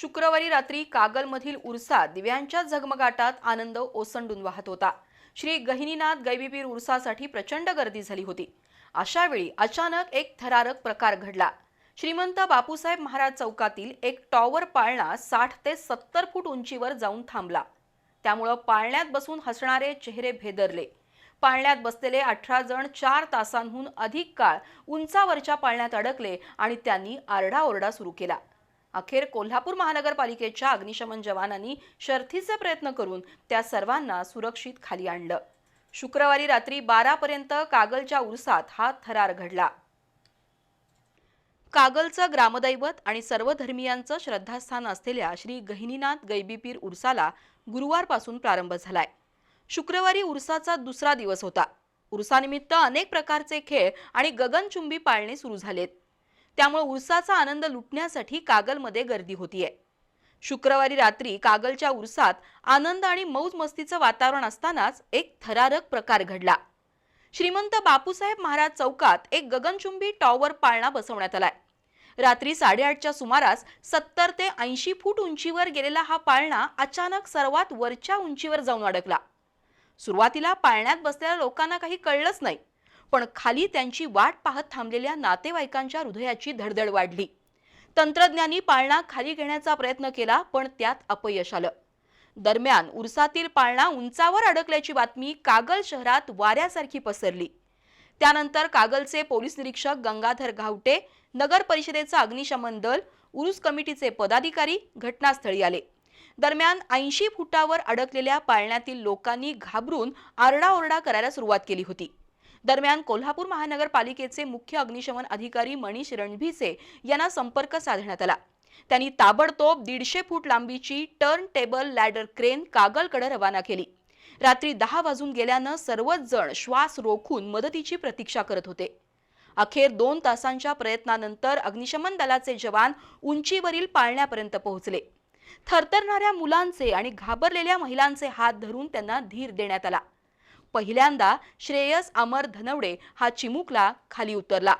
शुक्रवारी रात्री कागलमधील उर्सा दिव्यांच्या झगमगाटात आनंद ओसंडून वाहत होता. श्री गहिनीनाथ गैबीपीर उर्सासाठी प्रचंड गर्दी झाली होती. अशावेळी अचानक एक थरारक प्रकार घडला. श्रीमंत बापूसाहेब महाराज चौकातील एक टॉवर पाळणा साठ ते सत्तर फूट उंचीवर जाऊन थांबला. त्यामुळं पाळण्यात बसून हसणारे चेहरे भेदरले. पाळण्यात बसलेले अठरा जण चार तासांहून अधिक काळ उंचावरच्या पाळण्यात अडकले आणि त्यांनी आरडाओरडा सुरू केला. अखेर कोल्हापूर महानगरपालिकेच्या अग्निशमन जवानांनी शर्थीचे प्रयत्न करून त्या सर्वांना सुरक्षित खाली आणलं. शुक्रवारी रात्री बारापर्यंत कागलच्या उरसात हा थरार घडला. कागलचं ग्रामदैवत आणि सर्व धर्मियांचं श्रद्धास्थान असलेल्या श्री गहिनीनाथ गैबीपीर उरसाला गुरुवारपासून प्रारंभ झालाय. शुक्रवारी उरसाचा दुसरा दिवस होता. उरसानिमित्त अनेक प्रकारचे खेळ आणि गगनचुंबी पाळणे सुरू झालेत. त्यामुळे उरसाचा आनंद लुटण्यासाठी कागलमध्ये गर्दी होतीये. शुक्रवारी रात्री कागलच्या उरसात आनंद आणि मौज मस्तीचं वातावरण असतानाच एक थरारक प्रकार घडला. श्रीमंत बापूसाहेब महाराज चौकात एक गगनचुंबी टॉवर पाळणा बसवण्यात आलाय. रात्री साडेआठच्या सुमारास सत्तर ते ऐंशी फूट उंचीवर गेलेला हा पाळणा अचानक सर्वात वरच्या उंचीवर जाऊन अडकला. सुरुवातीला पाळण्यात बसलेल्या लोकांना काही कळलंच नाही पण खाली त्यांची वाट पाहत थांबलेल्या नातेवाईकांच्या हृदयाची धडधड वाढली. तंत्रज्ञांनी पाळणा खाली घेण्याचा प्रयत्न केला पण त्यात अपयश आलं. दरम्यान उरसातील पाळणा उंचावर अडकल्याची बातमी कागल शहरात वाऱ्यासारखी पसरली. त्यानंतर कागलचे पोलीस निरीक्षक गंगाधर घावटे नगर परिषदेचा अग्निशमन दल उरुस कमिटीचे पदाधिकारी घटनास्थळी आले. दरम्यान ऐंशी फुटावर अडकलेल्या पाळण्यातील लोकांनी घाबरून आरडाओरडा करायला सुरुवात केली होती. दरम्यान कोल्हापूर महानगरपालिकेचे मुख्य अग्निशमन अधिकारी मनीष रणभिसे यांना संपर्क साधण्यात आला. त्यांनी ताबडतोब दीडशे फूट लांबीची टर्न टेबल लॅडर क्रेन कागलकडे रवाना केली. रात्री दहा वाजून गेल्यानं सर्वच जण श्वास रोखून मदतीची प्रतीक्षा करत होते. अखेर दोन तासांच्या प्रयत्नानंतर अग्निशमन दलाचे जवान उंचीवरील पाळण्यापर्यंत पोहोचले. थरथरणाऱ्या मुलांचे आणि घाबरलेल्या महिलांचे हात धरून त्यांना धीर देण्यात आला. पहिल्यांदा श्रेयस अमर धनवडे हा चिमुकला खाली उतरला.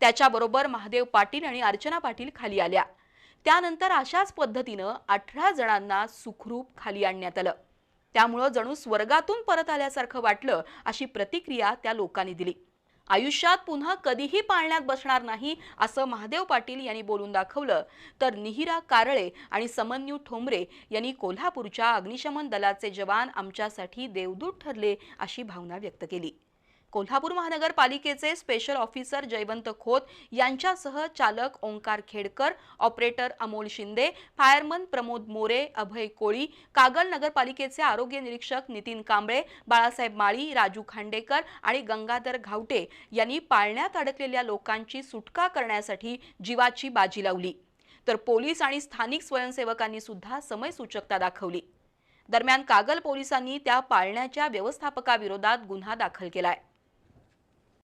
त्याच्याबरोबर महादेव पाटील आणि अर्चना पाटील खाली आल्या. त्यानंतर अशाच पद्धतीनं अठरा जणांना सुखरूप खाली आणण्यात आलं. त्यामुळं जणू स्वर्गातून परत आल्यासारखं वाटलं अशी प्रतिक्रिया त्या लोकांनी दिली. आयुष्यात पुन्हा कधीही पाळण्यात बसणार नाही असं महादेव पाटील यांनी बोलून दाखवलं. तर निहिरा कारळे आणि समन्यू ठोंबरे यांनी कोल्हापूरच्या अग्निशमन दलाचे जवान आमच्यासाठी देवदूत ठरले अशी भावना व्यक्त केली. कोल्हापूर महानगरपालिकेचे स्पेशल ऑफिसर जयवंत खोत यांच्यासह चालक ओंकार खेडकर ऑपरेटर अमोल शिंदे फायरमन प्रमोद मोरे अभय कोळी कागल नगरपालिकेचे आरोग्य निरीक्षक नितीन कांबळे बाळासाहेब माळी राजू खांडेकर आणि गंगाधर घावटे यांनी पाळण्यात अडकलेल्या लोकांची सुटका करण्यासाठी जीवाची बाजी लावली. तर पोलीस आणि स्थानिक स्वयंसेवकांनी सुद्धा समयसूचकता दाखवली. दरम्यान कागल पोलिसांनी त्या पाळण्याच्या व्यवस्थापकाविरोधात गुन्हा दाखल केलाय.